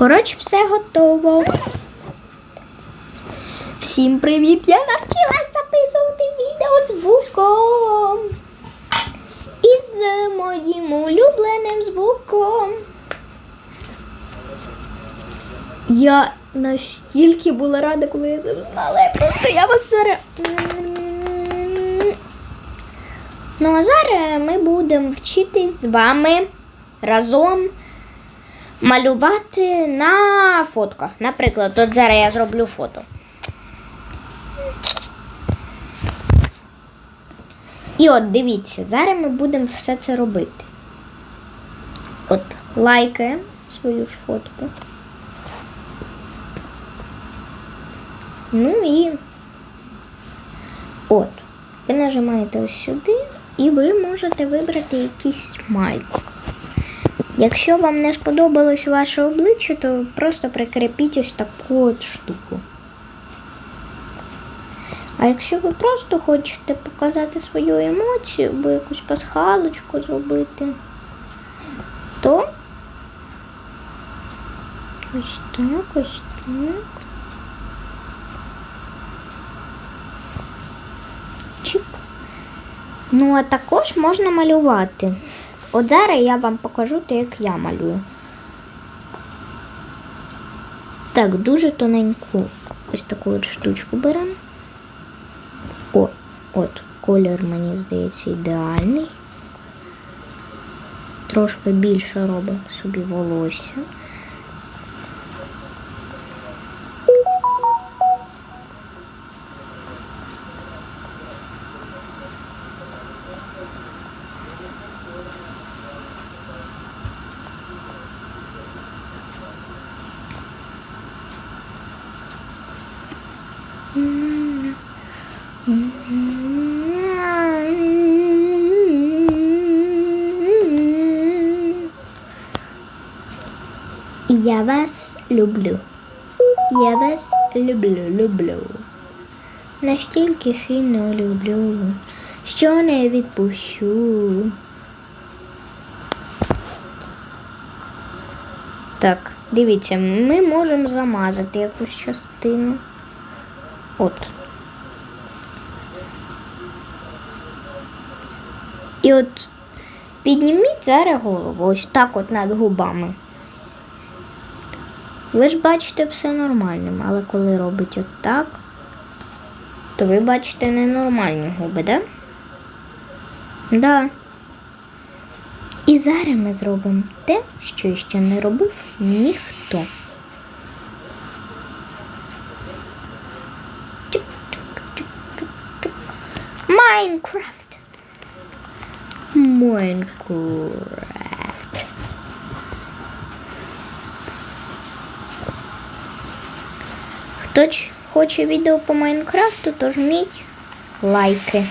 Коротше, все готово. Всім привіт! Я навчилась записувати відео звуком. Із моїм улюбленим звуком. Я настільки була рада, коли я це знала. Просто я вас зараз. Ну, а зараз ми будемо вчитись з вами разом малювати на фотках. Наприклад, от зараз я зроблю фото. І от дивіться, зараз ми будемо все це робити. От, лайкаємо свою ж фотку. Ну і от. Ви нажимаєте ось сюди, і ви можете вибрати якийсь смайлик. Якщо вам не сподобалось ваше обличчя, то просто прикріпіть ось таку от штуку. А якщо ви просто хочете показати свою емоцію або якусь пасхалочку зробити, то ось так, ось так. Чик. Ну, а також можна малювати. От зараз я вам покажу те, як я малюю. Так, дуже тоненьку ось таку от штучку беремо. О, от, колір, мені здається, ідеальний. Трошки більше робимо собі волосся. Я вас люблю. Я вас люблю, люблю. Настільки сильно люблю, що не відпущу. Так, дивіться, ми можемо замазати якусь частину. От. І от підніміть зараз голову ось так от над губами. Ви ж бачите все нормальним, але коли робить от так, то ви бачите ненормальні губи, да? Да. І зараз ми зробимо те, що ще не робив ніхто. Майнкрафт. Майнкрафт. Хто хоче відео по Майнкрафту, то жміть лайки.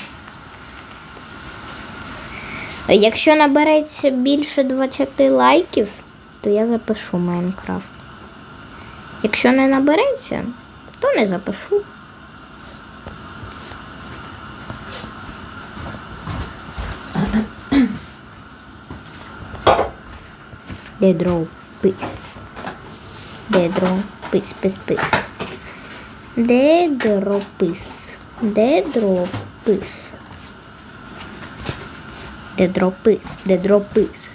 Якщо набереться більше 20 лайків, то я запишу Майнкрафт. Якщо не набереться, то не запишу. Дедро пис. Дедро пис пис пис. Дедропис. Дедропис. Дедропис. Дедропис.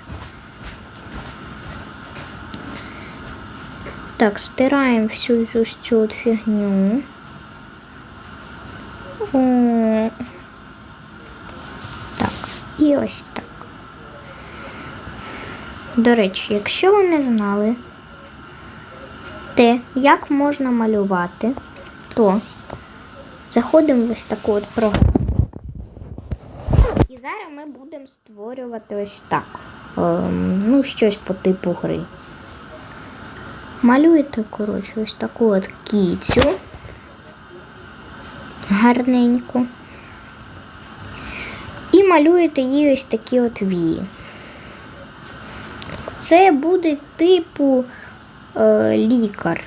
Так, стираем всю цю цю от фігню. О. Так, і ось так. До речі, якщо ви не знали те, як можна малювати, то заходимо в ось таку от програму. І зараз ми будемо створювати ось так. Ем, ну, щось по типу гри. Малюєте, коротше, ось таку от кіцю. Гарненьку. І малюєте їй ось такі от вії. Це буде типу е, лікар.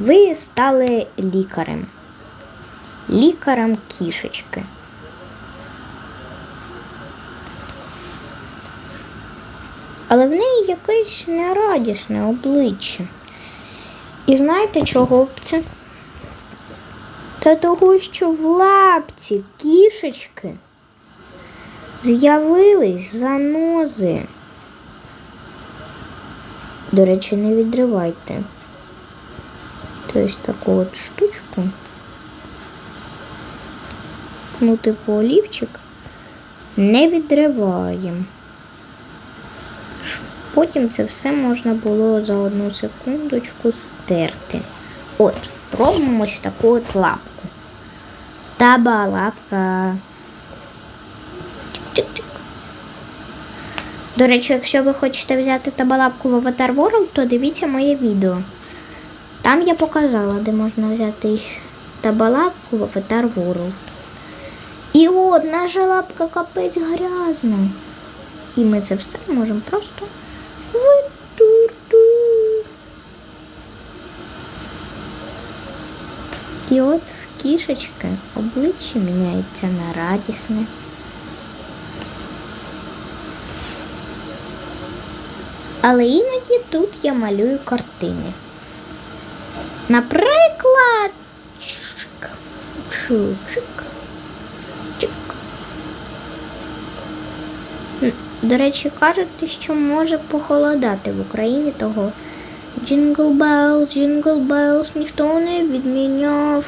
Ви стали лікарем. Лікарем кішечки. Але в неї якесь нерадісне обличчя. І знаєте, чого б це? Та того, що в лапці кішечки з'явились занози. До речі, не відривайте. Тобто таку от штучку. Ну, типу олівчик не відриваємо. Потім це все можна було за одну секундочку стерти. От, робимо ось таку от лапку. Таба лапка. Чик-чик-чик. До речі, якщо ви хочете взяти табалапку в Avatar World, то дивіться моє відео. Там я показала, де можна взяти табалапку в Avatar World. І от наша лапка капець грязна. І ми це все можемо просто витерти. І от в кішечки обличчя міняється на радісне. Але іноді тут я малюю картини. Наприклад, До речі, кажуть, що може похолодати в Україні того. Джингл Белл, Джингл Беллс ніхто не відміняв.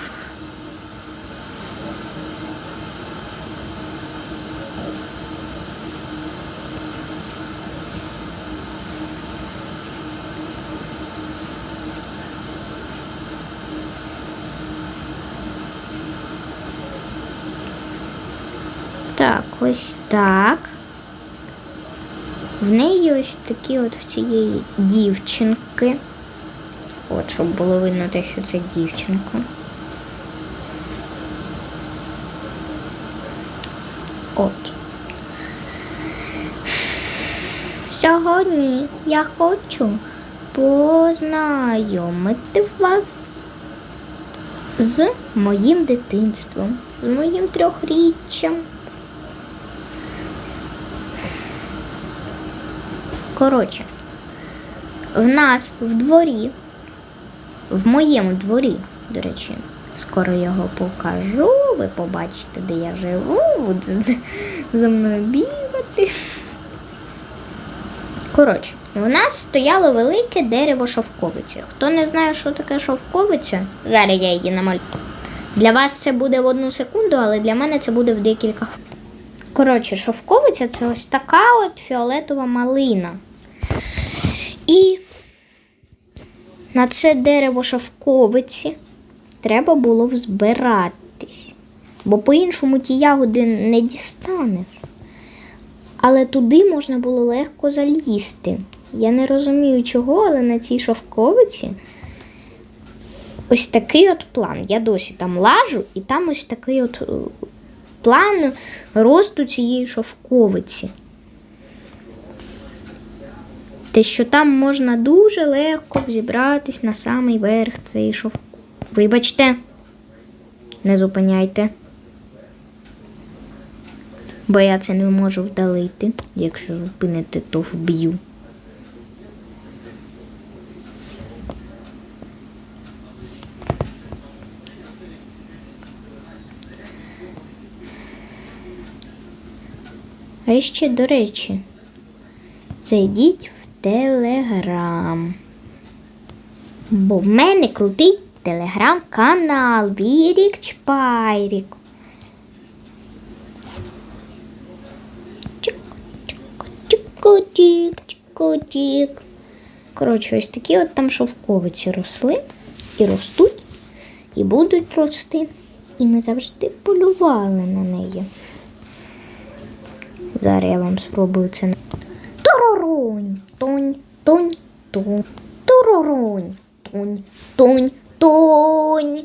Так, ось так. В неї ось такі от в цієї дівчинки. От, щоб було видно те, що це дівчинка. От. Сьогодні я хочу познайомити вас з моїм дитинством, з моїм трьохріччям. Коротше, в нас в дворі, в моєму дворі, до речі, скоро його покажу, ви побачите, де я живу, за мною бігати. Коротше, у нас стояло велике дерево шовковиці. Хто не знає, що таке шовковиця, зараз я її намалюю. Для вас це буде в одну секунду, але для мене це буде в декілька. Коротше, шовковиця це ось така от фіолетова малина. І на це дерево шовковиці треба було взбиратись, бо по-іншому ті ягоди не дістанеш. Але туди можна було легко залізти. Я не розумію чого, але на цій шовковиці ось такий от план. Я досі там лажу, і там ось такий от е, план росту цієї шовковиці. Те, що там можна дуже легко взібратись на самий верх цієї шовку. Вибачте, не зупиняйте. Бо я це не можу вдалити. Якщо зупините, то вб'ю. А ще, до речі, зайдіть в Телеграм. Бо в мене крутий телеграм-канал Вірік Чпайрік. Чик-чик-чик-чик, чик-чик. Коротше, ось такі от там шовковиці росли і ростуть, і будуть рости. І ми завжди полювали на неї. Зараз я вам спробую це. Тонь, тонь, тонь. Туроронь, тонь, тонь, тонь.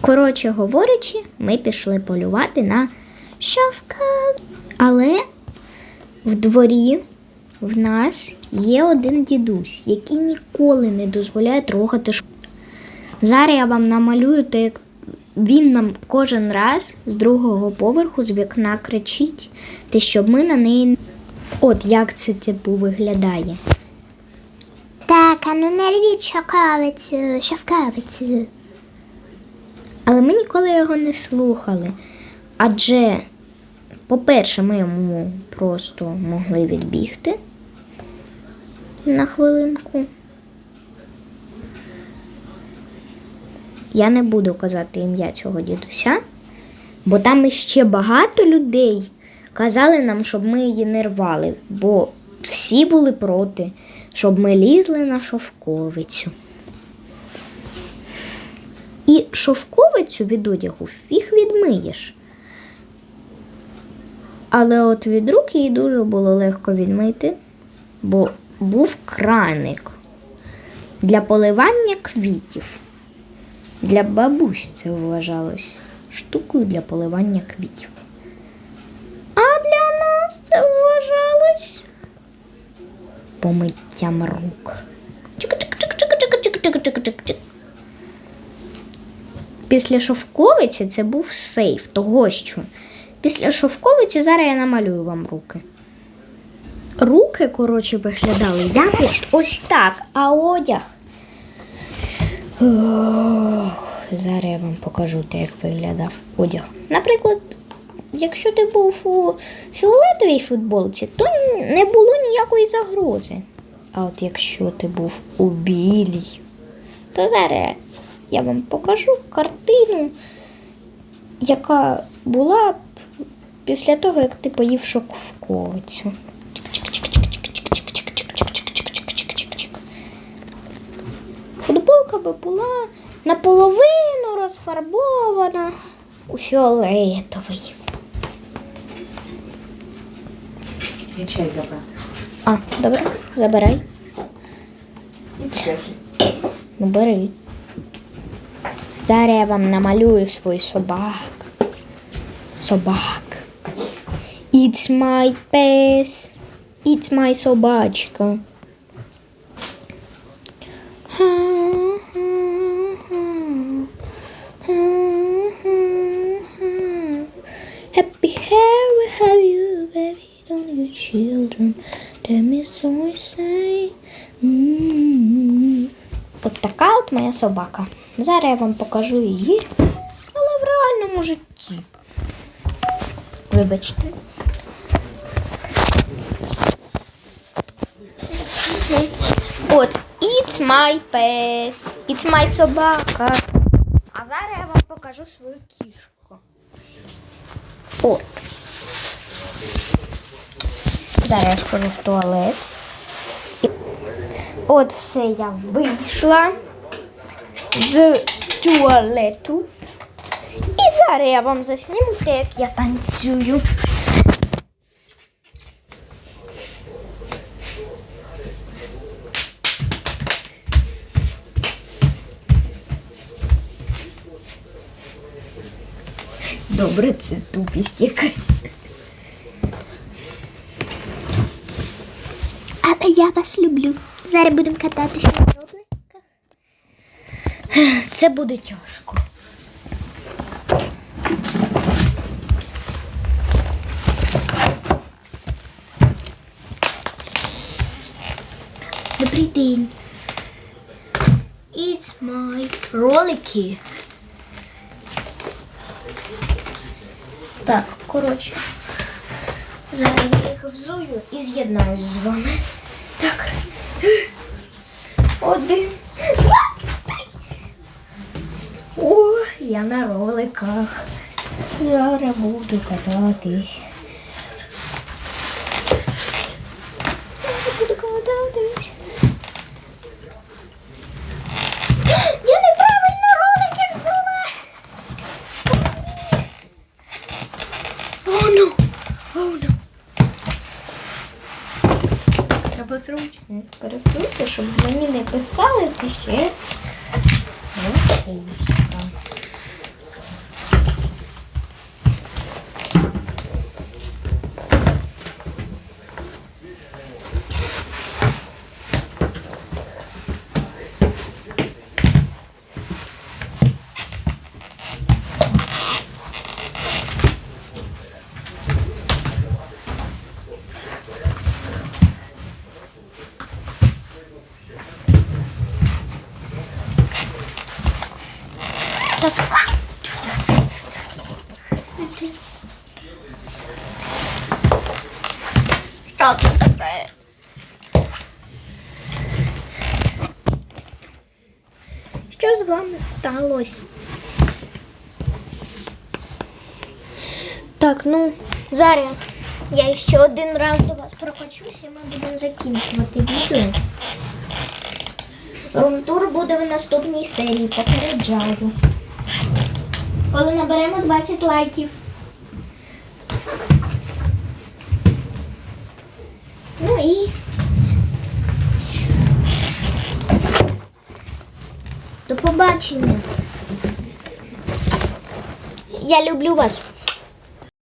Коротше говорячи, ми пішли полювати на шовка. Але в дворі в нас є один дідусь, який ніколи не дозволяє трогати шовк. Зараз я вам намалюю те, як він нам кожен раз з другого поверху з вікна кричить, те, щоб ми на неї. От як це типу виглядає. Так, Та ну не рвіть шовковицю, шовковицю. Але ми ніколи його не слухали. Адже, по-перше, ми йому просто могли відбігти на хвилинку. Я не буду казати ім'я цього дідуся, бо там іще багато людей казали нам, щоб ми її не рвали, бо всі були проти, щоб ми лізли на шовковицю. І шовковицю від одягу фіг відмиєш. Але от від рук її дуже було легко відмити, бо був краник для поливання квітів. Для бабусь це вважалось штукою для поливання квітів. помиттям рук. Після шовковиці це був сейф, того що. Після шовковиці зараз я намалюю вам руки. Руки, коротше, виглядали якось ось так, а одяг. Ох, зараз я вам покажу, як виглядав одяг. Наприклад, якщо ти був у фіолетовій футболці, то не було ніякої загрози. А от якщо ти був у білій, то зараз я вам покажу картину, яка була б після того, як ти поїв шоковицю. Футболка би була наполовину розфарбована у фіолетовий. Я чай забрати. А, добре, забирай. І цвяхи. Ну, бери. Зараз я вам намалюю свій собак. Собак. It's my pes. It's my собачка. You children? Tell me so I say. От така от моя собака. Зараз я вам покажу її, але в реальному житті. Вибачте. От, it's my pet, it's my собака. А зараз я вам покажу свою кішку. От. Зараз я туалет. От все я вийшла з туалету. І зараз я вам засніму те, як я танцюю. Добре, це тупість якась. Але я вас люблю. Зараз будемо кататися на роликах. Це буде тяжко. Добрий день. It's my ролики. Так, коротше. Зараз я їх взую і з'єднаюсь з вами. Так. Один, два. О, я на роликах. Зараз буду кататись. Буду кататись. Я неправильно ролики взяла. О, ну. О, ну. Треба зручно перепсути, щоб мені не писали ти ще. Так, ну, зараз я ще один раз до вас прокачусь і ми будемо закінчувати відео. Румтур буде в наступній серії, попереджаю. Коли наберемо 20 лайків. Ну і. До побачення. Я люблю вас.